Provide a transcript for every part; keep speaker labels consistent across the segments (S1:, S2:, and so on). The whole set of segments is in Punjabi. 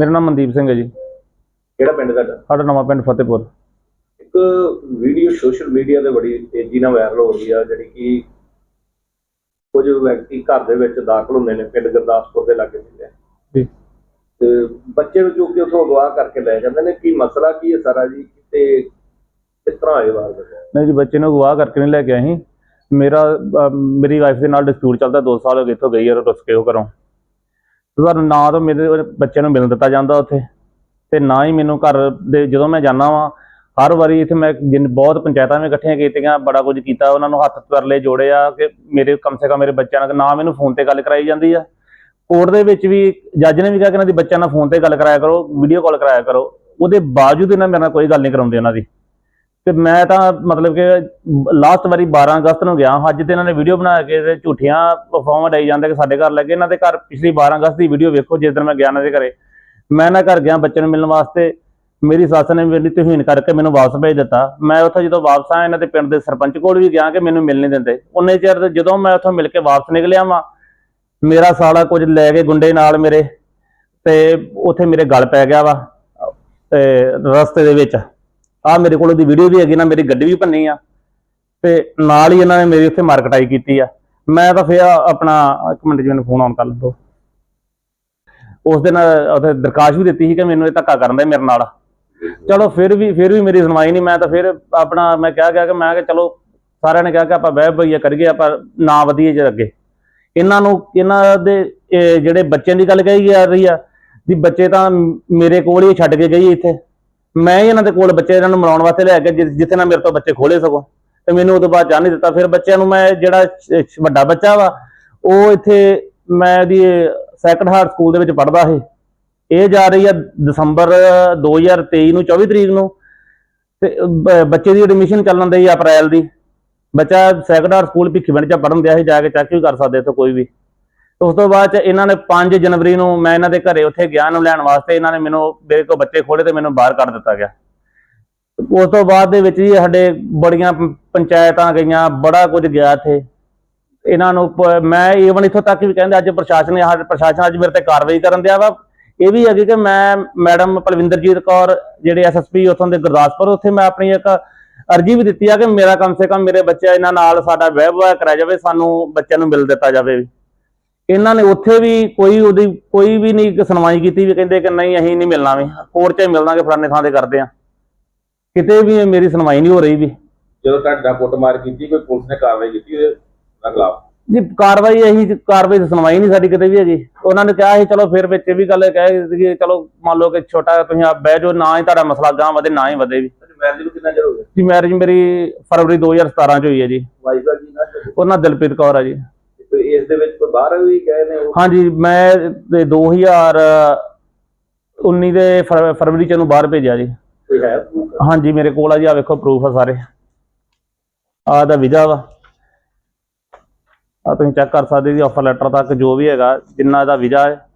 S1: ਮੇਰਾ ਨਾਮ ਮਨਦੀਪ ਸਿੰਘ ਹੈ ਜੀ।
S2: ਕਿਹੜਾ ਪਿੰਡ ਤੁਹਾਡਾ?
S1: ਸਾਡਾ ਨਵਾਂ ਪਿੰਡ ਫਤਿਹਪੁਰ।
S2: ਇੱਕ ਵੀਡੀਓ ਸੋਸ਼ਲ ਮੀਡੀਆ ਤੇ ਬੜੀ ਤੇਜ਼ੀ ਨਾਲ ਵਾਇਰਲ ਹੋ ਰਹੀ ਆ ਜਿਹੜੀ ਕਿ ਕੁਝ ਵਿਅਕਤੀ ਘਰ ਦੇ ਵਿੱਚ ਦਾਖਲ ਹੁੰਦੇ ਨੇ ਪਿੰਡ ਗੁਰਦਾਸਪੁਰ ਦੇ ਲਾਗੇ ਪਿੰਡ ਹੈ
S1: ਜੀ।
S2: ਤੇ ਬੱਚੇ ਨੂੰ ਚੁੱਕ ਕੇ ਉੱਥੋਂ ਅਗਵਾ ਕਰਕੇ ਲੈ ਜਾਂਦੇ ਨੇ। ਕੀ ਮਸਲਾ ਕੀ ਹੈ ਸਾਰਾ ਜੀ? ਤੇ ਕਿਸ ਤਰ੍ਹਾਂ ਹੋਏ ਵਾਰ
S1: ਨਹੀਂ ਜੀ ਬੱਚੇ ਨੂੰ ਅਗਵਾ ਕਰਕੇ ਨਹੀਂ ਲੈ ਕੇ ਆਏ ਸੀ। ਮੇਰਾ ਮੇਰੀ ਵਾਈਫ ਦੇ ਨਾਲ ਡਿਸਪਿਊਟ ਚੱਲਦਾ 2 ਸਾਲ ਹੋ ਗਏ ਇੱਥੋਂ ਗਈ ਹੈ ਰੁੱਸ ਕੇ ਉਹ ਘਰੋਂ। ਤੁਹਾਨੂੰ ਨਾ ਤਾਂ ਮੇਰੇ ਉਹ ਬੱਚੇ ਨੂੰ ਮਿਲਣ ਦਿੱਤਾ ਜਾਂਦਾ ਉੱਥੇ ਤੇ ਨਾ ਹੀ ਮੈਨੂੰ ਘਰ ਦੇ ਜਦੋਂ ਮੈਂ ਜਾਂਦਾ ਵਾਂ, ਹਰ ਵਾਰੀ ਇੱਥੇ ਮੈਂ ਜਿੰਨ ਬਹੁਤ ਪੰਚਾਇਤਾਂ ਵਿੱਚ ਇਕੱਠੀਆਂ ਕੀਤੀਆਂ, ਬੜਾ ਕੁਝ ਕੀਤਾ, ਉਹਨਾਂ ਨੂੰ ਹੱਥ ਤਰਲੇ ਜੋੜੇ ਆ ਕਿ ਮੇਰੇ ਕਮ ਸੇ ਕਮ ਮੇਰੇ ਬੱਚਿਆਂ ਨਾਲ ਨਾ ਮੈਨੂੰ ਫੋਨ ਤੇ ਗੱਲ ਕਰਾਈ ਜਾਂਦੀ ਆ। ਕੋਰਟ ਦੇ ਵਿੱਚ ਵੀ ਜੱਜ ਨੇ ਵੀ ਕਿਹਾ ਕਿ ਇਹਨਾਂ ਦੀ ਬੱਚਿਆਂ ਨਾਲ ਫੋਨ ਤੇ ਗੱਲ ਕਰਾਇਆ ਕਰੋ, ਵੀਡੀਓ ਕਾਲ ਕਰਾਇਆ ਕਰੋ, ਉਹਦੇ ਬਾਵਜੂਦ ਇਹਨਾਂ ਮੇਰੇ ਨਾਲ ਕੋਈ ਗੱਲ ਨਹੀਂ ਕਰਾਉਂਦੇ ਉਹਨਾਂ ਦੀ। ਤੇ ਮੈਂ ਤਾਂ ਮਤਲਬ ਕਿ ਲਾਸਟ ਵਾਰੀ 12 ਅਗਸਤ ਨੂੰ ਗਿਆ ਅੱਜ ਤੇ ਇਹਨਾਂ ਨੇ ਵੀਡੀਓ ਬਣਾ ਕੇ ਤੇ ਝੂਠੀਆਂ ਅਫਵਾਹਾਂ ਡਾਈ ਜਾਂਦੇ ਕਿ ਸਾਡੇ ਘਰ ਲੱਗੇ ਇਹਨਾਂ ਦੇ ਘਰ ਪਿਛਲੀ 12 ਅਗਸਤ ਦੀ ਵੀਡੀਓ ਵੇਖੋ, ਜਿਸ ਦਿਨ ਮੈਂ ਗਿਆ ਇਹਨਾਂ ਦੇ ਘਰੇ। ਮੈਂ ਨਾ ਘਰ ਗਿਆ ਬੱਚੇ ਨੂੰ ਮਿਲਣ ਵਾਸਤੇ। ਮੇਰੀ ਸੱਸ ਨੇ ਮੇਰੀ ਤੋਹੀਨ ਕਰਕੇ ਮੈਨੂੰ ਵਾਪਸ ਭੇਜ ਦਿੱਤਾ। ਮੈਂ ਉੱਥੋਂ ਜਦੋਂ ਵਾਪਸ ਆਇਆ, ਇਹਨਾਂ ਦੇ ਪਿੰਡ ਦੇ ਸਰਪੰਚ ਕੋਲ ਵੀ ਗਿਆ ਕਿ ਮੈਨੂੰ ਮਿਲ ਨਹੀਂ ਦਿੰਦੇ। ਉਹਨੇ ਚਿਰ ਜਦੋਂ ਮੈਂ ਉੱਥੋਂ ਮਿਲ ਕੇ ਵਾਪਸ ਨਿਕਲਿਆ ਵਾਂ, ਮੇਰਾ ਸਾਲਾ ਕੁਝ ਲੈ ਕੇ ਗੁੰਡੇ ਨਾਲ ਮੇਰੇ ਤੇ ਉੱਥੇ ਮੇਰੇ ਗਲ ਪੈ ਗਿਆ ਵਾ, ਤੇ ਰਸਤੇ ਦੇ ਵਿੱਚ। ਆ ਮੇਰੇ ਕੋਲ ਉਹਦੀ ਵੀਡੀਓ ਵੀ ਹੈਗੀ ਨਾ, ਮੇਰੀ ਗੱਡੀ ਵੀ ਭੰਨੀ ਆ। ਤੇ ਨਾਲ ਹੀ ਇਹਨਾਂ ਨੇ ਮੇਰੀ ਉੱਥੇ ਮਾਰਕਟਾਈ ਕੀਤੀ ਆ। ਮੈਂ ਤਾਂ ਫਿਰ ਆਪਣਾ ਇੱਕ ਮਿੰਟ ਜੀ, ਮੈਨੂੰ ਫੋਨ ਆਨ ਕਰ ਲਓ ਉਸ ਦਿਨ ਉੱਥੇ ਦਰਖਾਸਤ ਵੀ ਦਿੱਤੀ ਸੀ ਕਿ ਮੈਨੂੰ ਇਹ ਧੱਕਾ ਕਰਨ ਦਾ ਮੇਰੇ ਨਾਲ। ਚਲੋ ਫਿਰ ਵੀ ਫਿਰ ਵੀ ਮੇਰੀ ਸੁਣਵਾਈ ਨਹੀਂ। ਮੈਂ ਤਾਂ ਫਿਰ ਆਪਣਾ, ਮੈਂ ਕਿਹਾ ਗਿਆ ਕਿ ਮੈਂ ਕਿ ਚਲੋ, ਸਾਰਿਆਂ ਨੇ ਕਿਹਾ ਕਿ ਆਪਾਂ ਬਹਿ ਬਈਆ ਕਰੀਏ, ਆਪਾਂ ਨਾ ਵਧੀਏ ਜੇ ਅੱਗੇ। ਇਹਨਾਂ ਨੂੰ, ਇਹਨਾਂ ਦੇ ਜਿਹੜੇ ਬੱਚਿਆਂ ਦੀ ਗੱਲ ਕਹੀ ਜਾ ਰਹੀ ਆ, ਵੀ ਬੱਚੇ ਤਾਂ ਮੇਰੇ ਕੋਲ ਹੀ ਛੱਡ ਕੇ ਗਈ ਇੱਥੇ। ਮੈਂ ਹੀ ਇਹਨਾਂ ਦੇ ਕੋਲ ਬੱਚੇ ਇਹਨਾਂ ਨੂੰ ਮਿਲਾਉਣ ਵਾਸਤੇ ਲੈ ਕੇ ਜਿ- ਜਿੱਥੇ ਨਾ ਮੇਰੇ ਤੋਂ ਬੱਚੇ ਖੋਲੇ ਸਗੋਂ। ਤੇ ਮੈਨੂੰ ਉਹ ਤੋਂ ਬਾਅਦ ਜਾਣ ਨਹੀਂ ਦਿੱਤਾ। ਫਿਰ ਬੱਚਿਆਂ ਨੂੰ ਮੈਂ ਜਿਹੜਾ ਸ਼- ਸ਼- ਵੱਡਾ ਬੱਚਾ ਵਾ, ਉਹ ਇੱਥੇ ਮੈਂ ਇਹਦੀ ਸੈਕੰਡ ਹਾਰਟ ਸਕੂਲ ਦੇ ਵਿੱਚ ਪੜ੍ਹਦਾ ਸੀ। ਇਹ ਜਾ ਰਹੀ ਆ ਦਸੰਬਰ 2023 ਨੂੰ 24 ਤਰੀਕ ਨੂੰ। ਤੇ ਬ- ਬੱਚੇ ਦੀ ਐਡਮਿਸ਼ਨ ਚੱਲਣ ਦੀ ਅਪ੍ਰੈਲ ਦੀ। ਬੱਚਾ ਸੈਕੰਡ ਹਾਰਟ ਸਕੂਲ ਭਿੱਖੀਵਿੰਡ ਚ ਪੜ੍ਹਨ ਦਿਆ ਸੀ, ਜਾ ਕੇ ਚੈੱਕ ਵੀ ਕਰ ਸਕਦੇ ਇੱਥੇ ਕੋਈ ਵੀ। ਉਸ ਤੋਂ ਬਾਅਦ ਚ ਇਹਨਾਂ ਨੇ 5 ਜਨਵਰੀ ਨੂੰ ਮੈਂ ਇਹਨਾਂ ਦੇ ਘਰੇ ਉੱਥੇ ਗਿਆ ਨੂੰ ਲੈਣ ਵਾਸਤੇ, ਇਹਨਾਂ ਨੇ ਮੈਨੂੰ ਮੇਰੇ ਕੋਲ ਬੱਚੇ ਖੋਲੇ ਤੇ ਮੈਨੂੰ ਬਾਹਰ ਕੱਢ ਦਿੱਤਾ ਗਿਆ। ਉਸ ਤੋਂ ਬਾਅਦ ਦੇ ਵਿੱਚ ਜੀ ਸਾਡੇ ਬੜੀਆਂ ਪੰਚਾਇਤਾਂ ਗਈਆਂ, ਬੜਾ ਕੁਝ ਗਿਆ ਇੱਥੇ। ਇਹਨਾਂ ਨੂੰ ਮੈਂ ਈਵਨ ਇੱਥੋਂ ਤੱਕ ਵੀ ਕਹਿੰਦੇ, ਅੱਜ ਪ੍ਰਸ਼ਾਸਨ ਨੇ ਪ੍ਰਸ਼ਾਸਨ ਅੱਜ ਮੇਰੇ ਤੇ ਕਾਰਵਾਈ ਕਰਨ ਦਿਆ ਵਾ। ਇਹ ਵੀ ਹੈਗੀ ਕਿ ਮੈਂ ਮੈਡਮ ਪਲਵਿੰਦਰਜੀਤ ਕੌਰ, ਜਿਹੜੇ ਐਸਐਸਪੀ ਉੱਥੋਂ ਦੇ ਗੁਰਦਾਸਪੁਰ, ਉੱਥੇ ਮੈਂ ਆਪਣੀ ਇੱਕ ਅਰਜੀ ਵੀ ਦਿੱਤੀ ਆ ਕਿ ਮੇਰਾ ਕਮ ਸੇ ਕਮ ਮੇਰੇ ਬੱਚੇ ਇਹਨਾਂ ਨਾਲ ਸਾਡਾ ਵਿਵਹਾਰ ਕਰਾਇਆ ਜਾਵੇ, ਸਾਨੂੰ ਬੱਚਿਆਂ ਨੂੰ ਮਿਲ ਦਿੱਤਾ ਜਾਵੇ। ਇਹਨਾਂ ਨੇ ਉੱਥੇ ਵੀ ਕੋਈ ਉਹਦੀ ਕੋਈ ਵੀ ਨਹੀਂ ਸੁਣਵਾਈ ਕੀਤੀ ਵੀ ਕਹਿੰਦੇ ਕਿ ਨਹੀਂ ਅਸੀਂ ਨਹੀਂ ਮਿਲਣਾ ਵੀ ਕੋਰਟ 'ਚ ਮਿਲਣਾਗੇ ਫਲਾਣੇ ਥਾਂ ਤੇ ਕਰਦੇ ਆ ਕਿਤੇ ਵੀ ਮੇਰੀ ਸੁਣਵਾਈ ਨਹੀਂ ਹੋ ਰਹੀ ਵੀ।
S2: ਜਦੋਂ ਤੁਹਾਡਾ ਕੁੱਟਮਾਰ ਕੀਤੀ ਕੋਈ ਪੁਲਿਸ ਨੇ ਕਾਰਵਾਈ ਕੀਤੀ ਉਹਦੇ ਖਿਲਾਫ?
S1: ਜੀ ਕਾਰਵਾਈ ਇਹੀ ਕਾਰਵਾਈ ਦੀ ਸੁਣਵਾਈ ਨਹੀਂ ਸਾਡੀ ਕਿਤੇ ਵੀ ਹੈਗੀ। ਉਹਨਾਂ ਨੇ ਕਿਹਾ ਸੀ ਚਲੋ ਫਿਰ ਵਿੱਚ ਇਹ ਵੀ ਗੱਲ ਕਹੇ ਕਿ ਚਲੋ ਮੰਨ ਲਓ ਕਿ ਛੋਟਾ ਤੁਸੀਂ ਆ ਬਹਿ ਜਾਓ ਨਾ ਹੀ ਤੁਹਾਡਾ ਮਸਲਾ ਗਾਂ ਵਧੇ ਨਾ ਹੀ ਵਧੇ ਵੀ।
S2: ਮੈਰਿਜ ਨੂੰ ਕਿੰਨਾ ਚਿਰ ਹੋ ਗਿਆ?
S1: ਜੀ ਮੈਰਿਜ ਮੇਰੀ ਫਰਵਰੀ 2017 ਚ ਹੋਈ ਹੈ ਜੀ।
S2: ਵਾਈਫ ਦਾ ਕੀ ਨਾ
S1: ਉਹਨਾਂ ਦਿਲਪ੍ਰੀਤ ਕੌਰ ਆ ਜੀ।
S2: ਤੇ ਇਸ ਦੇ ਵਿੱਚ ਬਾਹਰ ਵੀ ਗਏ ਨੇ ਉਹ?
S1: ਹਾਂਜੀ ਮੈਂ ਤੇ 2019 ਦੇ ਫਰ- ਫਰਵਰੀ ਚ ਨੂੰ ਬਾਹਰ ਭੇਜਿਆ ਜੀ।
S2: ਕੋਈ ਹੈ proof?
S1: ਹਾਂਜੀ ਮੇਰੇ ਕੋਲ ਆ ਜੀ ਆ ਵੇਖੋ ਪ੍ਰੂਫ ਆ ਸਾਰੇ। ਆ ਦਾ ਵੀਜ਼ਾ ਵਾ। ਆ ਤੁਸੀਂ ਚੈੱਕ ਕਰ ਸਕਦੇ ਜੀ ਆਫਰ ਲੈਟਰ ਤੱਕ ਜੋ ਵੀ ਹੈਗਾ ਜਿੰਨਾ ਦਾ ਵੀਜ਼ਾ ਹੈ।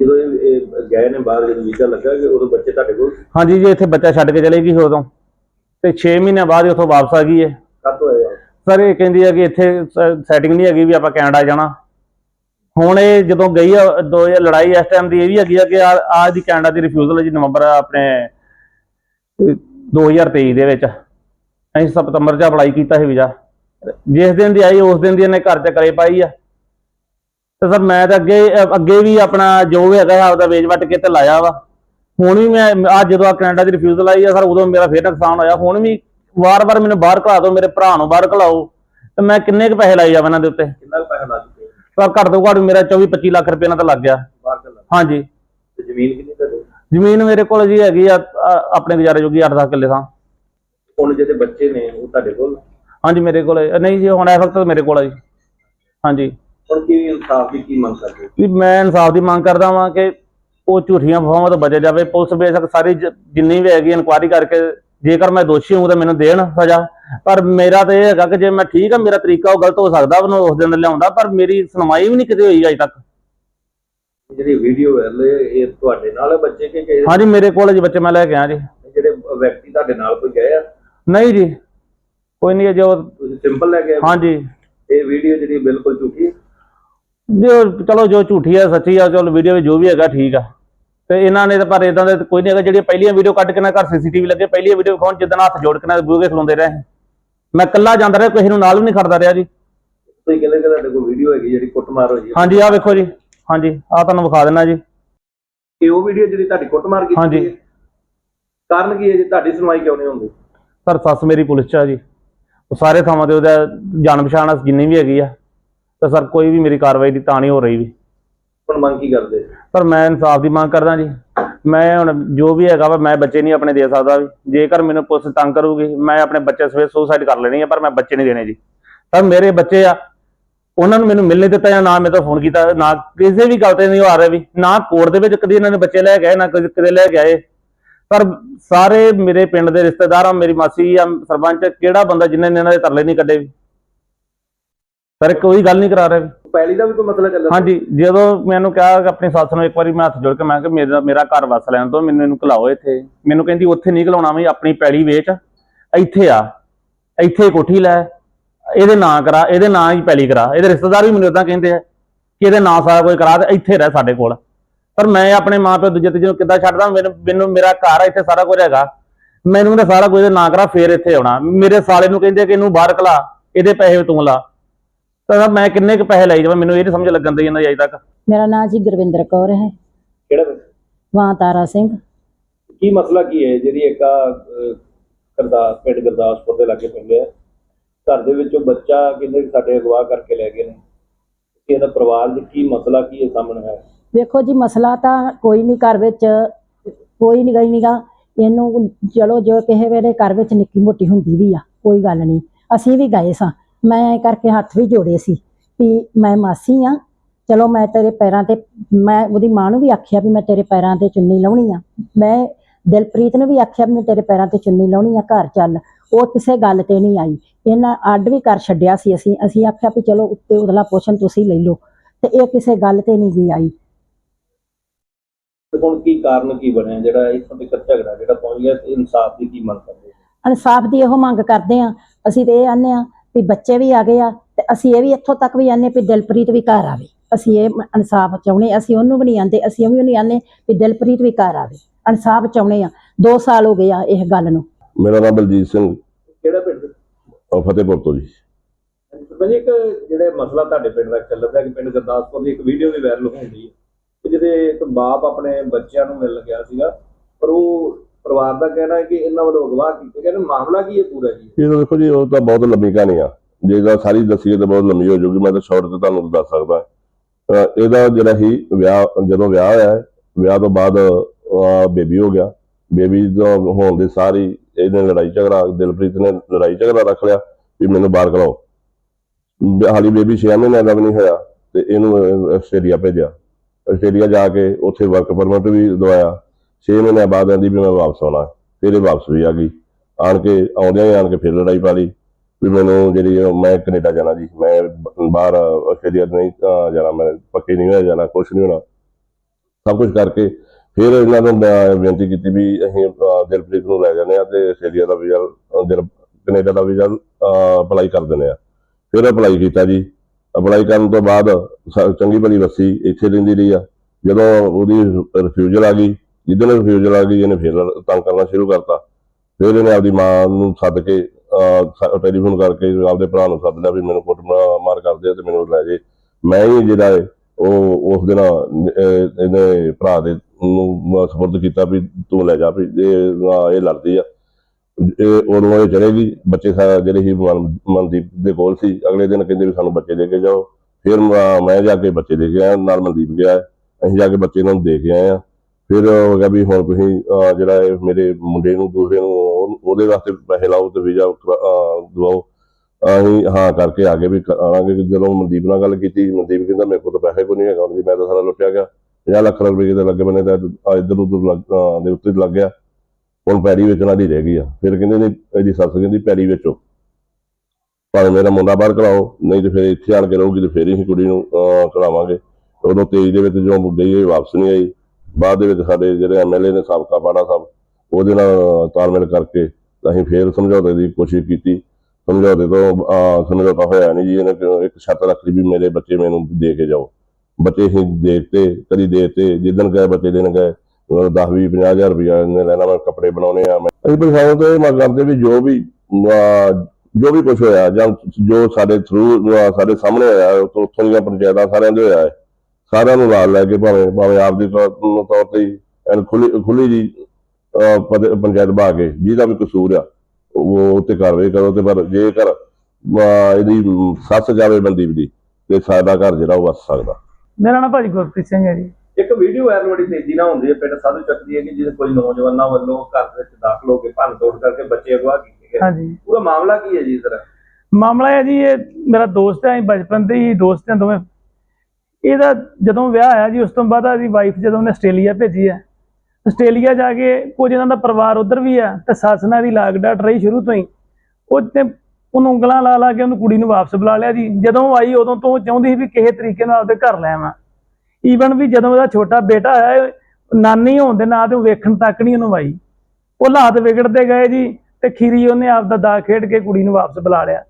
S2: ਜਦੋਂ ਇਹ ਇਹ ਗਏ ਨੇ ਬਾਹਰ ਜਦੋਂ ਵੀਜ਼ਾ ਲੱਗਾ ਕਿ ਉਦੋਂ ਬੱਚੇ ਤੁਹਾਡੇ ਕੋਲ?
S1: ਹਾਂਜੀ ਜੀ ਇੱਥੇ ਬੱਚਾ ਛੱਡ ਕੇ ਚਲੇ ਗਈ ਉਦੋਂ। ਤੇ 6 ਮਹੀਨੇ ਬਾਅਦ ਇਹ ਉੱਥੋਂ ਵਾਪਸ ਆ ਗਈ ਹੈ ਸਰ ਇਹ ਕਹਿੰਦੀ ਹੈ ਕਿ ਇੱਥੇ ਸੈਟਿੰਗ ਨਹੀਂ ਹੈਗੀ ਵੀ ਆਪਾਂ ਕੈਨੇਡਾ ਜਾਣਾ। ਹੁਣ ਇਹ ਜਦੋਂ ਗਈ ਆ ਦੋ ਲੜਾਈ ਇਸ ਟਾਈਮ ਦੀ ਇਹ ਵੀ ਹੈਗੀ ਆ ਕਿ ਆ ਦੀ ਕੈਨੇਡਾ ਦੀ ਰਿਫਿਊਜ਼ਲ ਜੀ ਨਵੰਬਰ ਆਪਣੇ ਅਹ, 2023 ਦੇ ਵਿੱਚ। ਅਸੀਂ ਸਤੰਬਰ 'ਚ ਅਪਲਾਈ ਕੀਤਾ ਸੀ ਵੀਜ਼ਾ। ਜਿਸ ਦਿਨ ਦੀ ਆਈ ਉਸ ਦਿਨ ਦੀ ਇਹਨੇ ਘਰ 'ਚ ਕਰੇ ਪਾਈ ਆ। ਤੇ ਸਰ ਮੈਂ ਤਾਂ ਅੱਗੇ ਅੱਗੇ ਵੀ ਆਪਣਾ ਜੋ ਵੀ ਹੈਗਾ ਆਪਦਾ ਵੇਚ ਵੱਟ ਕੇ ਤੇ ਲਾਇਆ ਵਾ। ਹੁਣ ਵੀ ਮੈਂ ਆ ਜਦੋਂ ਆ ਕੈਨੇਡਾ ਦੀ ਰਿਫਿਊਜ਼ਲ ਆਈ ਆ ਸਰ ਉਦੋਂ ਮੇਰਾ ਫੇਰ ਨੁਕਸਾਨ ਹੋਇਆ। ਹੁਣ ਵੀ ਵਾਰ-ਵਾਰ ਮੈਨੂੰ ਬਾਹਰ ਘਲਾ ਦਿਓ ਮੇਰੇ ਭਰਾ ਨੂੰ ਬਾਹਰ ਘਲਾਓ ਤੇ ਮੈਂ ਕਿੰਨੇ ਕੁ ਪੈਸੇ ਲਾਈ ਜਾਵਾਂ ਇਹਨਾਂ ਦੇ ਉੱਤੇ?
S2: ਕਿੰਨਾ ਕੁ ਪੈਸਾ ਲੱਗ ਚੁੱਕਿਆ
S1: ਪਰ ਘੱਟ ਤੋਂ ਘੱਟ ਮੇਰਾ 24-25 ਲੱਖ ਰੁਪਏ ਨਾਲ ਤਾਂ ਲੱਗ ਗਿਆ।
S2: ਬਾਹਰ
S1: ਹਾਂਜੀ।
S2: ਤੇ ਜ਼ਮੀਨ ਕਿੰਨੀ ਤੁਹਾਡੇ?
S1: ਜ਼ਮੀਨ ਮੇਰੇ ਕੋਲ ਜੀ ਹੈਗੀ ਆ ਆ, ਆਪਣੇ ਗੁਜ਼ਾਰੇ ਜੋਗੀ 8-10 ਕਿੱਲੇ ਥਾਂ
S2: ਹੁਣ ਜਿਹੜੇ ਬੱਚੇ ਨੇ ਉਹ ਤੁਹਾਡੇ ਕੋਲ?
S1: ਹਾਂਜੀ ਮੇਰੇ ਕੋਲ ਹੈ। ਨਹੀਂ ਜੀ ਹੁਣ ਇਸ ਵਕਤ ਮੇਰੇ ਕੋਲ ਆ ਜੀ। ਹਾਂਜੀ।
S2: ਹੁਣ ਕੀ ਇਨਸਾਫ ਦੀ ਕੀ ਮੰਗ ਕਰਦੇ ਹੋ?
S1: ਵੀ ਮੈਂ ਇਨਸਾਫ ਦੀ ਮੰਗ ਕਰਦਾ ਵਾਂ ਕਿ ਉਹ ਝੂਠੀਆਂ ਅਫਵਾਹਾਂ ਤੋਂ ਬਚਿਆ ਜਾਵੇ। ਪੁਲਿਸ ਬੇਸ਼ੱਕ ਸਾਰੀ ਜ- ਜਿੰਨੀ ਵੀ ਹੈਗੀ ਇਨਕੁਆਇਰੀ ਕਰਕੇ ਜੇਕਰ ਮੈਂ ਦੋਸ਼ੀ ਹਾਂ ਤਾਂ ਮੈਨੂੰ ਦੇਣ ਸਜ਼ਾ। ਪਰ ਮੇਰਾ ਤਾਂ ਇਹ ਹੈਗਾ ਕਿ ਜੇ ਮੈਂ ਠੀਕ ਆ ਮੇਰਾ ਤਰੀਕਾ ਉਹ ਗਲਤ ਹੋ ਸਕਦਾ ਉਹਨੂੰ ਉਸ ਦਿਨ ਲਿਆਉਂਦਾ ਪਰ ਮੇਰੀ ਸੁਣਵਾਈ ਵੀ ਨਹੀਂ ਕਿਤੇ ਹੋਈ ਅਜੇ ਤੱਕ।
S2: ਜਿਹੜੀ ਵੀਡੀਓ ਹੈ ਇਹ ਤੁਹਾਡੇ ਨਾਲ ਹੈ ਬੱਚੇ ਕੇ ਕਿ
S1: ਹਾਂਜੀ ਮੇਰੇ ਕੋਲ ਜੀ ਬੱਚੇ ਮੈਂ ਲੈ ਕੇ ਆਇਆ ਜੀ।
S2: ਜਿਹੜੇ ਵਿਅਕਤੀ ਤੁਹਾਡੇ ਨਾਲ ਕੋਈ ਗਏ ਆ?
S1: ਨਹੀਂ ਜੀ ਕੋਈ ਨਹੀਂ ਜੋ
S2: ਤੁਸੀਂ ਸਿੰਪਲ ਲੈ ਕੇ ਆਏ?
S1: ਹਾਂਜੀ।
S2: ਇਹ ਵੀਡੀਓ ਜਿਹੜੀ ਬਿਲਕੁਲ ਝੂਠੀ ਹੈ
S1: ਜੋ ਚਲੋ ਜੋ ਝੂਠੀ ਆ ਸੱਚੀ ਆ ਚਲੋ ਵੀਡੀਓ ਵਿੱਚ ਜੋ ਵੀ ਹੈਗਾ ਠੀਕ ਆ। ਤੇ ਇਹਨਾਂ ਨੇ ਤਾਂ ਪਰ ਇਦਾਂ ਦੇ ਕੋਈ ਨਹੀਂ ਹੈਗਾ ਜਿਹੜੀਆਂ ਪਹਿਲੀਆਂ ਵੀਡੀਓ ਕੱਢ ਕੇ ਨਾ ਘਰ ਸੀਸੀਟੀਵੀ ਲੱਗੇ ਪਹਿਲੀਆਂ ਵੀਡੀਓ ਵਿਖਾਉਣ ਜਿੱਦਣ ਹੱਥ ਜੋੜ ਕੇ ਨਾ ਬੂਹੇ ਖਲੋਂਦੇ ਰਹੇ। ਮੈਂ ਇਕੱਲਾ ਜਾਂਦਾ ਰਿਹਾ ਕਿਸੇ ਨੂੰ ਨਾਲ ਵੀ ਨਹੀਂ ਖੜਦਾ ਰਿਹਾ ਜੀ।
S2: ਤੁਸੀਂ ਕਹਿੰਦੇ ਕਿ ਤੁਹਾਡੇ ਕੋਲ ਵੀਡੀਓ ਹੈਗੀ ਜਿਹੜੀ ਕੁੱਟਮਾਰ ਹੋਈ ਹੈ।
S1: ਹਾਂਜੀ ਆਹ ਵੇਖੋ ਜੀ ਹਾਂਜੀ ਆਹ ਤੁਹਾਨੂੰ ਵਿਖਾ ਦੇਣਾ ਜੀ।
S2: ਇਹ ਉਹ ਵੀਡੀਓ ਜਿਹੜੀ ਤੁਹਾਡੀ ਕੁੱਟਮਾਰ ਕੀਤੀ
S1: ਹਾਂਜੀ।
S2: ਹੈ? ਕਾਰਨ ਕੀ ਹੈ ਜੀ? ਤੁਹਾਡੀ ਸੁਣਵਾਈ ਕਿਉਂ ਨਹੀਂ ਹੁੰਦੀ?
S1: ਸਰ ਸੱਸ ਮੇਰੀ ਪੁਲਿਸ 'ਚ ਆ ਜੀ। ਉਹ ਸਾਰੇ ਥਾਵਾਂ ਤੇ ਉਹਦਾ ਜਾਣ ਪਛਾਣ ਜਿੰਨੀ ਵੀ ਹੈਗੀ ਆ। ਤੇ ਸਰ ਕੋਈ ਵੀ ਮੇਰੀ ਕਾਰਵਾਈ ਦੀ ਤਾਂ ਨਹੀਂ ਹੋ ਰਹੀ ਵੀ।
S2: ਹੁਣ ਮੰਗ ਕੀ ਕਰਦੇ?
S1: ਪਰ ਮੈਂ ਇਨਸਾਫ ਦੀ ਮੰਗ ਕਰਦਾ ਜੀ। ਮੈਂ ਹੁਣ ਜੋ ਵੀ ਹੈਗਾ ਵਾ, ਮੈਂ ਬੱਚੇ ਨਹੀਂ ਆਪਣੇ ਦੇ ਸਕਦਾ ਵੀ। ਜੇਕਰ ਮੈਨੂੰ ਪੁਲਿਸ ਤੰਗ ਕਰੂਗੀ, ਮੈਂ ਆਪਣੇ ਬੱਚੇ ਸਵੇਰ ਸੁਸਾਈਡ ਕਰ ਲੈਣੀ ਆ, ਪਰ ਮੈਂ ਬੱਚੇ ਨਹੀਂ ਦੇਣੇ ਜੀ। ਪਰ ਮੇਰੇ ਬੱਚੇ ਆ, ਉਹਨਾਂ ਨੂੰ ਮੈਨੂੰ ਮਿਲਣੇ ਦਿੱਤਾ ਜਾਂ ਨਾ ਮੇਰੇ ਤੋਂ ਫੋਨ ਕੀਤਾ, ਨਾ ਕਿਸੇ ਵੀ ਗੱਲ ਤੇ ਨਹੀਂ ਆ ਰਿਹਾ ਵੀ। ਨਾ ਕੋਰਟ ਦੇ ਵਿੱਚ ਕਦੀ ਇਹਨਾਂ ਨੇ ਬੱਚੇ ਲੈ ਗਏ ਨਾ ਕਦੇ ਕਦੇ ਲੈ ਕੇ ਆਏ। ਪਰ ਸਾਰੇ ਮੇਰੇ ਪਿੰਡ ਦੇ ਰਿਸ਼ਤੇਦਾਰ ਆ, ਮੇਰੀ ਮਾਸੀ ਆ, ਸਰਪੰਚ, ਕਿਹੜਾ ਬੰਦਾ ਜਿਨ੍ਹਾਂ ਨੇ ਇਹਨਾਂ ਦੇ ਤਰਲੇ ਨਹੀਂ ਕੱਢੇ ਪਰ ਕੋਈ ਗੱਲ ਨਹੀਂ ਕਰਾ ਰਹੇ
S2: ਪਹਿਲੀ ਦਾ ਵੀ ਕੋਈ ਮਸਲਾ ਚੱਲ ਰਿਹਾ?
S1: ਹਾਂਜੀ ਜਦੋਂ ਮੈਨੂੰ ਕਿਹਾ ਕਿ ਆਪਣੀ ਸੱਸ ਨੂੰ ਇੱਕ ਵਾਰੀ ਮੈਂ ਹੱਥ ਜੋੜ ਕੇ ਮੈਂ ਕਿ ਮੇਰਾ ਮੇਰਾ ਘਰ ਵਸ ਲੈਣ ਤੋਂ ਮੈਨੂੰ ਇਹਨੂੰ ਘਲਾਓ ਇੱਥੇ। ਮੈਨੂੰ ਕਹਿੰਦੀ ਉੱਥੇ ਨਹੀਂ ਘਲਾਉਣਾ ਵੀ ਆਪਣੀ ਪੈਲੀ ਵੇਚ ਇੱਥੇ ਆ ਇੱਥੇ ਕੋਠੀ ਲੈ ਇਹਦੇ ਨਾਂ ਕਰਾ ਇਹਦੇ ਨਾਂ ਹੀ ਪੈਲੀ ਕਰਾ। ਇਹਦੇ ਰਿਸ਼ਤੇਦਾਰ ਵੀ ਮੈਨੂੰ ਇਦਾਂ ਕਹਿੰਦੇ ਆ ਕਿ ਇਹਦੇ ਨਾਂ ਸਾਰਾ ਕੋਈ ਕਰਾ ਤੇ ਇੱਥੇ ਰਹਿ ਸਾਡੇ ਕੋਲ। ਪਰ ਮੈਂ ਆਪਣੇ ਮਾਂ ਪਿਓ ਦੂਜੇ ਤੀਜੇ ਨੂੰ ਕਿੱਦਾਂ ਛੱਡਦਾ? ਮੈਨੂੰ ਮੇਰਾ ਘਰ ਆ ਇੱਥੇ ਸਾਰਾ ਕੁਝ ਹੈਗਾ। ਮੈਨੂੰ ਤਾਂ ਸਾਰਾ ਕੁਝ ਇਹਦੇ ਨਾਂ ਕਰਾ ਫੇਰ ਇੱਥੇ ਆਉਣਾ। ਮੇਰੇ ਸਾਲੇ ਨੂੰ ਕਹਿੰਦੇ ਕਿ ਇਹਨੂੰ ਬਾਹਰ ਘਲਾ ਇਹਦੇ ਪੈਸੇ ਤੂੰ ਲਾ। ਤਾਂ ਮੈਂ ਕਿੰਨੇ ਕੁ ਪੈਸੇ ਲਈ ਜਾਵਾਂ? ਮੈਨੂੰ ਇਹ ਨਹੀਂ ਸਮਝ ਲੱਗਣ ਦੀ ਜਾਂਦਾ ਅਜੇ ਤੱਕ।
S3: ਮੇਰਾ ਨਾਮ ਜੀ ਗੁਰਵਿੰਦਰ ਕੌਰ ਹੈ।
S2: ਕਿਹੜਾ ਪਿੰਡ?
S3: ਵਾਂ ਤਾਰਾ ਸਿੰਘ।
S2: ਕੀ ਮਸਲਾ ਕੀ ਹੈ? ਜਿਹੜੀ ਇੱਕ ਆ ਗਰਦਾਸ ਪਿੰਡ ਗੁਰਦਾਸਪੁਰ ਦੇ ਲਾਗੇ ਪਿੰਡ ਹੈ। ਘਰ ਦੇ ਵਿੱਚੋਂ ਬੱਚਾ ਕਹਿੰਦੇ ਵੀ ਸਾਡੇ ਅਗਵਾ ਕਰਕੇ ਲੈ ਗਏ ਨੇ। ਕੀ ਇਹਦਾ ਪਰਿਵਾਰ ਦੇ ਕੀ ਮਸਲਾ ਕੀ ਹੈ ਸਾਹਮਣੇ ਹੈ
S3: ਵੇਖੋ ਜੀ ਮਸਲਾ ਤਾਂ ਕੋਈ ਨਹੀਂ ਘਰ ਵਿੱਚ ਕੋਈ ਨਹੀਂ ਗਈ ਨੀਗਾ ਇਹਨੂੰ ਚਲੋ ਜੋ ਕਿਸੇ ਵੇਲੇ ਘਰ ਵਿੱਚ ਨਿੱਕੀ ਮੋਟੀ ਹੁੰਦੀ ਵੀ ਆ ਕੋਈ ਗੱਲ ਨਹੀਂ ਅਸੀਂ ਵੀ ਗਏ ਸਾਂ। ਮੈਂ ਐਂ ਕਰਕੇ ਹੱਥ ਵੀ ਜੋੜੇ ਸੀ ਵੀ ਮੈਂ ਮਾਸੀ ਆ। ਚਲੋ ਮੈਂ ਤੇਰੇ ਪੈਰਾਂ ਤੇ ਮੈਂ ਉਹਦੀ ਮਾਂ ਨੂੰ ਵੀ ਆਖਿਆ ਵੀ ਮੈਂ ਤੇਰੇ ਪੈਰਾਂ ਤੇ ਚੁੰਨੀ ਲਾਉਣੀ ਆ। ਮੈਂ ਦਿਲਪ੍ਰੀਤ ਨੂੰ ਵੀ ਆਖਿਆ ਵੀ ਮੈਂ ਤੇਰੇ ਪੈਰਾਂ ਤੇ ਚੁੰਨੀ ਲਾਉਣੀ ਆ ਘਰ ਚੱਲ। ਉਹ ਕਿਸੇ ਗੱਲ ਤੇ ਨਹੀਂ ਆਈ। ਇਹਨਾਂ ਅੱਡ ਵੀ ਕਰ ਛੱਡਿਆ ਸੀ ਅਸੀਂ। ਅਸੀਂ ਆਖਿਆ ਵੀ ਚਲੋ ਉੱਤੇ ਉਦਲਾ ਪੋਸ਼ਨ ਤੁਸੀਂ ਲੈ ਲਓ। ਤੇ ਇਹ ਕਿਸੇ ਗੱਲ ਤੇ ਨਹੀਂ ਗਈ ਆਈ।
S2: ਹੁਣ ਕੀ ਕਾਰਨ ਕੀ ਬਣਿਆ? ਜਿਹੜਾ ਇੱਥੋਂ ਤੱਕ ਝਗੜਾ ਜਿਹੜਾ ਪਹੁੰਚ ਗਿਆ ਇਨਸਾਫ ਦੀ ਕੀ ਮੰਗ ਕਰਦੇ ਹੋ?
S3: ਇਨਸਾਫ ਦੀ ਇਹੋ ਮੰਗ ਕਰਦੇ ਆ। ਅਸੀਂ ਤੇ ਇਹ ਆਨੇ ਆ ਵੀ ਬੱਚੇ ਵੀ ਆ ਗਏ ਆ ਤੇ ਅਸੀਂ ਇਹ ਵੀ ਇੱਥੋਂ ਤੱਕ ਵੀ ਆਨੇ ਵੀ ਦਿਲਪ੍ਰੀਤ ਵੀ ਘਰ ਆਵੇ। ਅਸੀਂ ਇਹ ਇਨਸਾਫ ਚਾਹੁੰਦੇ ਅਸੀਂ ਉਹਨੂੰ ਵੀ ਨਹੀਂ ਆਂਦੇ ਅਸੀਂ ਉਹ ਵੀ ਨਹੀਂ ਆਨੇ ਵੀ ਦਿਲਪ੍ਰੀਤ ਵੀ ਘਰ ਆਵੇ। ਇਨਸਾਫ ਚਾਹੁੰਦੇ ਆ 2 ਸਾਲ ਹੋ ਗਏ ਆ ਇਹ ਗੱਲ ਨੂੰ।
S4: ਮੇਰਾ ਨਾਮ ਬਲਜੀਤ ਸਿੰਘ।
S2: ਕਿਹੜਾ ਪਿੰਡ?
S4: ਫਤਿਹਪੁਰ ਤੋਂ ਜੀ।
S2: ਸਰਪੰਚ ਇੱਕ ਜਿਹੜੇ ਮਸਲਾ ਤੁਹਾਡੇ ਪਿੰਡ ਦਾ ਚੱਲਦਾ ਕਿ ਪਿੰਡ ਗੁਰਦਾਸਪੁਰ ਦੀ ਇੱਕ ਵੀਡੀਓ ਵੀ ਵਾਇਰਲ ਹੁੰਦੀ ਹੈ। ਜਿਹਦੇ ਇੱਕ ਬਾਪ ਆਪਣੇ ਬੱਚਿਆਂ ਨੂੰ ਮਿਲ ਗਿਆ ਸੀਗਾ ਪਰ ਉਹ ਪਰਿਵਾਰ ਦਾ ਕਹਿਣਾ ਹੈ ਕਿ ਇਹਨਾਂ ਵੱਲੋਂ ਅਗਵਾ ਕੀਤੇ ਗਏ ਨੇ ਮਾਮਲਾ ਕੀ ਹੈ ਪੂਰਾ ਜੀ?
S4: ਇਹ ਤਾਂ ਦੇਖੋ ਜੀ, ਉਹ ਤਾਂ ਬਹੁਤ ਲੰਬੀ ਕਹਾਣੀ ਆ। ਜੇ ਇਹਦਾ ਸਾਰੀ ਦੱਸੀਏ ਤਾਂ ਬਹੁਤ ਲੰਬੀ ਹੋ ਜਾਊਗੀ, ਮੈਂ ਤਾਂ ਸ਼ਾਰਟ ਤੇ ਤੁਹਾਨੂੰ ਦੱਸ ਸਕਦਾ। ਇਹਦਾ ਜਿਹੜਾ ਹੀ ਵਿਆਹ, ਜਦੋਂ ਵਿਆਹ ਹੋਇਆ, ਵਿਆਹ ਤੋਂ ਬਾਅਦ ਬੇਬੀ ਹੋ ਗਿਆ। ਬੇਬੀ ਦਾ ਹੋਣ ਦੇ ਸਾਰੀ ਇਹਨੇ ਲੜਾਈ ਝਗੜਾ, ਦਿਲਪ੍ਰੀਤ ਨੇ ਲੜਾਈ ਝਗੜਾ ਰੱਖ ਲਿਆ ਵੀ ਮੈਨੂੰ ਬਾਹਰ ਕਲਾਓ ਹਾਲੀ ਬੇਬੀ 6 ਮਹੀਨਿਆਂ ਦਾ ਵੀ ਨਹੀਂ ਹੋਇਆ ਤੇ ਇਹਨੂੰ ਆਸਟ੍ਰੇਲੀਆ ਭੇਜਿਆ। ਆਸਟ੍ਰੇਲੀਆ ਜਾ ਕੇ ਉੱਥੇ ਵਰਕ ਪਰਮਿਟ ਵੀ ਦਵਾਇਆ। 6 ਮਹੀਨਿਆਂ ਬਾਅਦ ਆਂਦੀ ਵੀ ਮੈਂ ਵਾਪਸ ਆਉਣਾ। ਫਿਰ ਇਹ ਵਾਪਸ ਵੀ ਆ ਗਈ। ਆਣ ਕੇ ਆਉਂਦਿਆਂ ਹੀ ਆਣ ਕੇ ਫਿਰ ਲੜਾਈ ਪਾ ਲਈ। ਵੀ ਮੈਨੂੰ ਜਿਹੜੀ ਮੈਂ ਕੈਨੇਡਾ ਜਾਣਾ ਜੀ। ਮੈਂ ਬਾਹਰ ਆਸਟ੍ਰੇਲੀਆ ਨਹੀਂ ਜਾਣਾ। ਮੈਂ ਪੱਕੇ ਨਹੀਂ ਹੋਇਆ ਜਾਣਾ, ਕੁਛ ਨਹੀਂ ਹੋਣਾ। ਸਭ ਕੁਝ ਕਰਕੇ ਫਿਰ ਇਹਨਾਂ ਨੂੰ ਬੇਨਤੀ ਕੀਤੀ ਵੀ ਅਸੀਂ ਦਿਲਪ੍ਰੀਤ ਨੂੰ ਲੈ ਜਾਂਦੇ ਆ ਤੇ ਆਸਟ੍ਰੇਲੀਆ ਦਾ ਵੀਜ਼ਾ ਦਿਲ, ਕੈਨੇਡਾ ਦਾ ਵੀਜ਼ਾ ਅਪਲਾਈ ਕਰ ਦਿੰਦੇ ਆ ਫਿਰ ਅਪਲਾਈ ਕੀਤਾ ਜੀ। ਅਪਲਾਈ ਕਰਨ ਤੋਂ ਬਾਅਦ ਚੰਗੀ ਭਲੀ ਵਸੀ। ਇੱਥੇ ਰਹਿੰਦੀ ਰਹੀ ਆ। ਜਦੋਂ ਉਹਦੀ ਰਿਫਿਊਜ਼ਲ ਆ ਗਈ ਜਿੱਦਣ ਰਿਫਿਊਜ਼ਲ ਆ ਗਈ, ਇਹਨੇ ਫਿਰ ਲੜ- ਤੰਗ ਕਰਨਾ ਸ਼ੁਰੂ ਕਰਤਾ। ਫਿਰ ਇਹਨੇ ਆਪਦੀ ਮਾਂ ਨੂੰ ਸੱਦ ਕੇ ਟੈਲੀਫੋਨ ਕਰਕੇ ਆਪਦੇ ਭਰਾ ਨੂੰ ਸੱਦ ਲਿਆ ਵੀ ਮੈਨੂੰ ਕੁੱਟ ਮਾਰ ਕਰਦੇ ਆ ਤੇ ਮੈਨੂੰ ਲੈ ਜੇ। ਮੈਂ ਹੀ ਜਿਹੜਾ ਹੈ ਉਹ, ਉਸ ਦਿਨ ਇਹਨੇ ਭਰਾ ਦੇ ਨੂੰ ਸਪੁਰਦ ਕੀਤਾ ਵੀ ਤੂੰ ਲੈ ਜਾ ਵੀ ਇਹ ਲੜਦੀ ਆ। ਇਹ ਉਦੋਂ ਇਹ ਚਲੇਗੀ ਬੱਚੇ ਸਾ, ਜਿਹੜੇ ਹੀ ਮਨ- ਮਨਦੀਪ ਦੇ ਕੋਲ ਸੀ। ਅਗਲੇ ਦਿਨ ਕਹਿੰਦੇ ਵੀ ਸਾਨੂੰ ਬੱਚੇ ਦੇ ਕੇ ਜਾਓ। ਫਿਰ ਮੈਂ ਜਾ ਕੇ ਬੱਚੇ ਦੇ ਕੇ ਆਇਆ, ਨਾਲ ਮਨਦੀਪ ਗਿਆ। ਹੈ। ਅਸੀਂ ਜਾ ਕੇ ਬੱਚੇ ਨੂੰ ਦੇ ਕੇ ਆਏ ਆ। ਫਿਰ ਹੋ ਗਿਆ ਵੀ ਹੁਣ ਤੁਸੀਂ ਜਿਹੜਾ ਇਹ ਮੇਰੇ ਮੁੰਡੇ ਨੂੰ ਦੂਸਰੇ ਨੂੰ ਉਹਦੇ ਵਾਸਤੇ ਪੈਸੇ ਲਾਓ ਤੇ ਵੀਜ਼ਾ ਦਵਾਓ। ਅਸੀਂ ਹਾਂ ਕਰਕੇ ਆ ਗਏ ਵੀ ਕਰਾਂਗੇ ਜਦੋਂ ਮਨਦੀਪ ਨਾਲ ਗੱਲ ਕੀਤੀ ਮਨਦੀਪ ਕਹਿੰਦਾ ਮੇਰੇ ਕੋਲ ਤਾਂ ਪੈਸੇ ਕੋਈ ਨਹੀਂ ਹੈਗਾ। ਹੁਣ ਮੈਂ ਤਾਂ ਸਾਰਾ ਲੁੱਟਿਆ ਗਿਆ। 50 ਲੱਖ ਰੁਪਏ ਦੇ ਲੱਗੇ ਬੰਨੇ ਤਾਂ ਆਹ ਇੱਧਰ ਉੱਧਰ ਲੱਗ- ਅਹ, ਦੇ ਉੱਤੇ ਲੱਗ ਗਿਆ। ਹੁਣ ਪੈੜੀ ਵੇਚਣ ਵਾਲੀ ਰਹਿ ਗਈ ਆ। ਫਿਰ ਕਹਿੰਦੇ ਨੇ ਇਹਦੀ ਸੱਸ ਕਹਿੰਦੀ ਪੈੜੀ ਵੇਚੋ। ਭਾਵੇਂ ਮੇਰਾ ਮੁੰਡਾ ਬਾਹਰ ਕਰਾਓ ਨਹੀਂ ਤੇ ਫਿਰ ਇੱਥੇ ਆਣ ਕੇ ਰਹੂਗੀ ਤੇ ਫਿਰ ਹੀ ਕੁੜੀ ਨੂੰ ਅਹ, ਕਰਾਵਾਂਗੇ। ਉਦੋਂ ਤੇਜ ਦੇ ਵਿੱਚ ਜੋ ਮੁੱਦੇ ਇਹ ਵਾਪਸ ਨਹੀਂ ਆਈ ਬਾਅਦ ਦੇ ਵਿੱਚ ਸਾਡੇ ਜਿਹੜੇ ਐਮਐਲਏ ਨੇ ਸਾਬਕਾ ਬਾੜਾ ਸਾਹਿਬ, ਉਹਦੇ ਨਾਲ ਤਾਲਮੇਲ ਕਰਕੇ ਅਸੀਂ ਫੇਰ ਸਮਝੌਤੇ ਦੀ ਕੋਸ਼ਿਸ਼ ਕੀਤੀ। ਸਮਝੌਤੇ ਤੋਂ ਸਮਝੌਤਾ ਹੋਇਆ ਨਹੀਂ ਜੀ, ਇਹਨੇ ਕਿਉਂ ਇੱਕ ਸ਼ਰਤ ਰੱਖ ਲਈ ਵੀ ਮੇਰੇ ਬੱਚੇ ਮੈਨੂੰ ਦੇ ਕੇ ਜਾਓ। ਬੱਚੇ ਹੀ ਦੇਤੇ ਕਦੀ ਦੇਤੇ, ਜਿੱਦਣ ਗਏ ਬੱਚੇ ਦੇਣ ਗਏ 10 20 50000 ਰੁਪਇਆ ਇਹਨੇ ਲੈਣਾ, ਮੈਂ ਕੱਪੜੇ ਬਣਾਉਣੇ ਆ, ਮੈਂ ਅਸੀਂ ਪ੍ਰਸ਼ਾਸਨ ਤੋਂ ਇਹ ਮੰਗ ਕਰਦੇ ਵੀ ਜੋ ਵੀ ਜੋ ਵੀ ਕੁਝ ਹੋਇਆ, ਜਾਂ ਜੋ ਸਾਡੇ ਥਰੂ ਸਾਡੇ ਸਾਹਮਣੇ ਹੋਇਆ ਉੱਥੋਂ ਦੀਆਂ ਪੰਚਾਇਤਾਂ ਸਾਰਿਆਂ ਦੇ ਹੋਇਆ ਹੈ। ਸਾਰਿਆਂ ਨੂੰ ਨਾਲ ਲੈ ਕੇ ਭਾਵੇਂ ਭਾਵੇਂ ਆਪ ਦੀ ਤੌਰ ਤੇ ਐਨ ਖੁੱਲੀ ਖੁੱਲੀ ਜੀ ਪੰਚਾਇਤ ਬਾ ਕੇ ਜਿਹਦਾ ਵੀ ਕਸੂਰ ਆ ਉਹ ਉੱਤੇ ਕਾਰਵਾਈ ਕਰੋ ਤੇ ਪਰ ਜੇਕਰ ਇਹਦੀ ਸੱਸ ਜਾਵੇ ਬੰਦੀ ਦੀ ਤੇ ਸਾਡਾ ਘਰ ਜਿਹੜਾ ਉਹ ਵਸ ਸਕਦਾ।
S5: ਮੇਰਾ ਨਾਮ ਭਾਜੀ ਗੁਰਪ੍ਰੀਤ ਸਿੰਘ ਹੈ ਜੀ।
S2: ਇੱਕ ਵੀਡੀਓ ਵਾਇਰਲ ਬੜੀ ਤੇਜ਼ੀ ਨਾਲ ਹੁੰਦੀ ਹੈ ਪਿੰਡ ਸਾਧੂ ਚੱਕਦੀ ਹੈ ਕਿ ਜਿਹਦੇ ਕੁਝ ਨੌਜਵਾਨਾਂ ਵੱਲੋਂ ਘਰ ਦੇ ਵਿੱਚ ਦਾਖਲ ਹੋ ਕੇ ਭੰਨ ਤੋੜ ਕਰਕੇ ਬੱਚੇ ਅਗਵਾ ਕੀਤੇ ਗਏ।
S5: ਹਾਂਜੀ।
S2: ਪੂਰਾ ਮਾਮਲਾ ਕੀ ਹੈ ਜੀ ਸਰ
S5: ਮਾਮਲਾ ਹੈ ਜੀ ਇਹ ਮੇਰਾ ਦੋਸਤ ਹੈ ਬਚਪਨ ਦੇ ਹੀ ਦੋਸਤ ਹਾਂ ਦੋਵੇਂ ਇਹਦਾ ਜਦੋਂ ਵਿਆਹ ਆਇਆ ਜੀ, ਉਸ ਤੋਂ ਬਾਅਦ ਇਹਦੀ ਵਾਈਫ ਜਦੋਂ ਉਹਨੇ ਆਸਟ੍ਰੇਲੀਆ ਭੇਜੀ ਹੈ। ਆਸਟ੍ਰੇਲੀਆ ਜਾ ਕੇ ਕੁਝ ਇਹਨਾਂ ਦਾ ਪਰਿਵਾਰ ਉਧਰ ਵੀ ਆ ਤੇ ਸੱਸ ਨਾਲ ਦੀ ਲਾਗ ਡਾਟ ਰਹੀ ਸ਼ੁਰੂ ਤੋਂ ਹੀ। ਉਹ ਤੇ ਉਹਨੂੰ ਉਂਗਲਾਂ ਲਾ ਲਾ ਕੇ ਉਹਨੂੰ ਕੁੜੀ ਨੂੰ ਵਾਪਸ ਬੁਲਾ ਲਿਆ ਜੀ। ਜਦੋਂ ਆਈ, ਉਦੋਂ ਤੋਂ ਉਹ ਚਾਹੁੰਦੀ ਸੀ ਵੀ ਕਿਸੇ ਤਰੀਕੇ ਨਾਲ ਆਪਦੇ ਘਰ ਲੈ ਆਵਾਂ। ਈਵਨ ਵੀ ਜਦੋਂ ਉਹਦਾ ਛੋਟਾ ਬੇਟਾ ਆਇਆ ਨਾਨੀ ਹੋਣ ਦੇ ਨਾਂ ਤੇ ਉਹ ਵੇਖਣ ਤੱਕ ਨਹੀਂ ਉਹਨੂੰ ਆਈ। ਉਹ ਹਾਲਾਤ ਵਿਗੜਦੇ ਗਏ ਜੀ ਤੇ ਖੀਰੀ ਉਹਨੇ ਆਪਦਾ ਦਾ ਖੇਡ ਕੇ ਕੁੜੀ ਨੂੰ ਵਾਪਸ ਬੁਲਾ ਲਿਆ।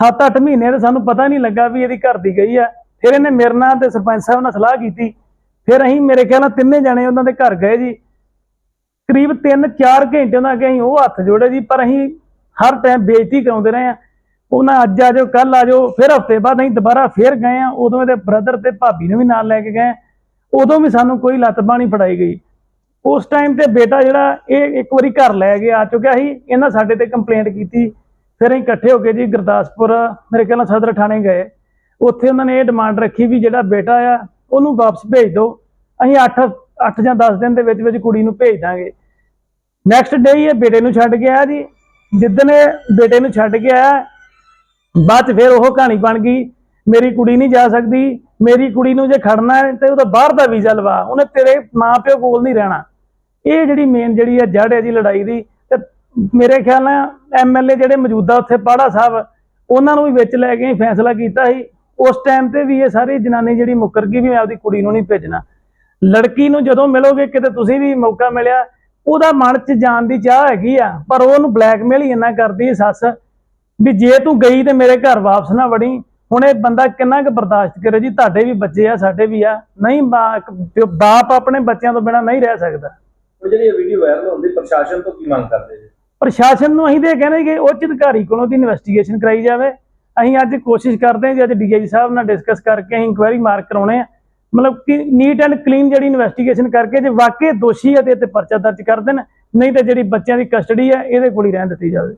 S5: 7-8 ਮਹੀਨੇ ਤੇ ਸਾਨੂੰ ਪਤਾ ਨਹੀਂ ਲੱਗਾ ਵੀ ਇਹਦੀ ਘਰ ਦੀ ਗਈ ਆ ਫਿਰ ਇਹਨੇ ਮੇਰੇ ਨਾਲ ਤੇ ਸਰਪੰਚ ਸਾਹਿਬ ਨਾਲ ਸਲਾਹ ਕੀਤੀ। ਫਿਰ ਅਸੀਂ ਮੇਰੇ ਖਿਆਲ ਨਾਲ ਤਿੰਨੇ ਜਣੇ ਉਹਨਾਂ ਦੇ ਘਰ ਗਏ ਜੀ। ਕਰੀਬ 3-4 ਘੰਟੇ ਉਹਨਾਂ ਅੱਗੇ ਅਸੀਂ ਉਹ ਹੱਥ ਜੋੜੇ ਜੀ, ਪਰ ਅਸੀਂ ਹਰ ਟਾਈਮ ਬੇਇੱਜ਼ਤੀ ਕਰਾਉਂਦੇ ਰਹੇ ਆ ਉਹਨਾਂ ਅੱਜ ਆ ਜਾਓ ਕੱਲ ਆ ਜਾਓ, ਫਿਰ ਹਫ਼ਤੇ ਬਾਅਦ ਅਸੀਂ ਦੁਬਾਰਾ ਫੇਰ ਗਏ ਆ ਉਦੋਂ ਇਹਦੇ ਬ੍ਰਦਰ ਤੇ ਭਾਬੀ ਨੂੰ ਵੀ ਨਾਲ ਲੈ ਕੇ ਗਏ ਉਦੋਂ ਵੀ ਸਾਨੂੰ ਕੋਈ ਲੱਤ ਬਾਣੀ ਫੜਾਈ ਗਈ। ਉਸ ਟਾਈਮ ਤੇ ਬੇਟਾ ਜਿਹੜਾ ਇਹ ਇੱਕ ਵਾਰੀ ਘਰ ਲੈ ਕੇ ਆ ਚੁੱਕਿਆ ਸੀ, ਇਹਨਾਂ ਸਾਡੇ ਤੇ ਕੰਪਲੇਂਟ ਕੀਤੀ। ਫਿਰ ਅਸੀਂ ਇਕੱਠੇ ਹੋ ਕੇ ਜੀ ਗੁਰਦਾਸਪੁਰ, ਮੇਰੇ ਖਿਆਲ ਨਾਲ ਸਦਰ ਥਾਣੇ ਗਏ। ਉੱਥੇ ਉਹਨਾਂ ਨੇ ਇਹ ਡਿਮਾਂਡ ਰੱਖੀ ਵੀ ਜਿਹੜਾ ਬੇਟਾ ਆ, ਉਹਨੂੰ ਵਾਪਸ ਭੇਜ ਦਿਓ। ਅਸੀਂ 8 8 ਜਾਂ 10 ਦਿਨ ਦੇ ਵਿੱਚ ਵਿੱਚ ਕੁੜੀ ਨੂੰ ਭੇਜ ਦਾਂਗੇ। ਨੈਕਸਟ ਡੇ ਇਹ ਬੇਟੇ ਨੂੰ ਛੱਡ ਕੇ ਆਇਆ ਜੀ। ਜਿੱਦਣ ਇਹ ਬੇਟੇ ਨੂੰ ਛੱਡ ਕੇ ਆਇਆ, ਬਾਅਦ 'ਚ ਫਿਰ ਉਹ ਕਹਾਣੀ ਬਣ ਗਈ, ਮੇਰੀ ਕੁੜੀ ਨਹੀਂ ਜਾ ਸਕਦੀ, ਮੇਰੀ ਕੁੜੀ ਨੂੰ ਜੇ ਖੜਨਾ ਹੈ ਤੇ ਉਹਦਾ ਬਾਹਰ ਦਾ ਵੀਜ਼ਾ ਲਵਾ, ਉਹਨੇ ਤੇਰੇ ਮਾਂ ਪਿਓ ਕੋਲ ਨਹੀਂ ਰਹਿਣਾ। ਇਹ ਜਿਹੜੀ ਮੇਨ ਜਿਹੜੀ ਹੈ ਜੜ ਹੈ ਜੀ ਲੜਾਈ ਦੀ, ਤੇ ਮੇਰੇ ਖਿਆਲ ਨਾਲ ਐਮਐਲਏ ਜਿਹੜੇ ਮੌਜੂਦਾ ਉੱਥੇ ਪਾੜਾ ਸਾਹਿਬ, ਉਹਨਾਂ ਨੂੰ ਵੀ ਵਿੱਚ ਲੈ ਕੇ ਫੈਸਲਾ ਕੀਤਾ ਸੀ। ਉਸ ਟਾਈਮ ਤੇ ਵੀ ਇਹ ਸਾਰੀ ਜਨਾਨੀ ਜਿਹੜੀ ਮੁੱਕਰ ਗਈ ਵੀ ਮੈਂ ਆਪਦੀ ਕੁੜੀ ਨੂੰ ਨਹੀਂ ਭੇਜਣਾ। ਲੜਕੀ ਨੂੰ ਜਦੋਂ ਮਿਲੋਗੇ ਕਿਤੇ ਤੁਸੀਂ ਵੀ ਮੌਕਾ ਮਿਲਿਆ ਉਹਦਾ ਮਨ 'ਚ ਜਾਣ ਦੀ ਚਾਹ ਹੈਗੀ ਆ ਪਰ ਉਹ ਉਹਨੂੰ ਬਲੈਕਮੇਲ ਹੀ ਇੰਨਾ ਕਰਦੀ ਸੱਸ ਵੀ ਜੇ ਤੂੰ ਗਈ ਤੇ ਮੇਰੇ ਘਰ ਵਾਪਸ ਨਾ ਵੜੀ ਹੁਣ ਇਹ ਬੰਦਾ ਕਿੰਨਾ ਕੁ ਬਰਦਾਸ਼ਤ ਕਰੇ ਜੀ ਤੁਹਾਡੇ ਵੀ ਬੱਚੇ ਆ ਸਾਡੇ ਵੀ ਆ। ਨਹੀਂ ਬਾਪ ਆਪਣੇ ਬੱਚਿਆਂ ਤੋਂ ਬਿਨਾ ਨਹੀਂ ਰਹਿ ਸਕਦਾ।
S2: ਹੁਣ ਜਿਹੜੀ ਇਹ ਵੀਡੀਓ ਵਾਇਰਲ ਹੁੰਦੀ ਪ੍ਰਸ਼ਾਸਨ ਤੋਂ ਕੀ ਮੰਗ ਕਰਦੇ ਜੀ?
S5: ਪ੍ਰਸ਼ਾਸਨ ਨੂੰ ਅਸੀਂ ਇਹ ਕਹਿੰਦੇ ਕਿ ਉੱਚ ਅਧਿਕਾਰੀ ਕੋਲੋਂ ਦੀ ਇਨਵੈਸਟੀਗੇਸ਼ਨ ਕਰਾਈ ਜਾਵੇ। ਅਸੀਂ ਅੱਜ ਕੋਸ਼ਿਸ਼ ਕਰਦੇ ਹਾਂ ਜੀ, ਅੱਜ ਡੀਆਈਜੀ ਸਾਹਿਬ ਨਾਲ ਡਿਸਕਸ ਕਰਕੇ ਅਸੀਂ ਇਨਕੁਆਇਰੀ ਮਾਰਕ ਕਰਾਉਣੇ ਆ। ਮਤਲਬ ਕਿ ਨੀਟ ਐਂਡ ਕਲੀਨ ਜਿਹੜੀ ਇਨਵੈਸਟੀਗੇਸ਼ਨ ਕਰਕੇ ਜੇ ਵਾਕਈ ਦੋਸ਼ੀ ਹੈ ਤੇ ਪਰਚਾ ਦਰਜ ਕਰ ਦੇਣ, ਨਹੀਂ ਤਾਂ ਜਿਹੜੀ ਬੱਚਿਆਂ ਦੀ ਕਸਟਡੀ ਹੈ ਇਹਦੇ ਕੋਲ ਹੀ ਰਹਿਣ ਦਿੱਤੀ ਜਾਵੇ।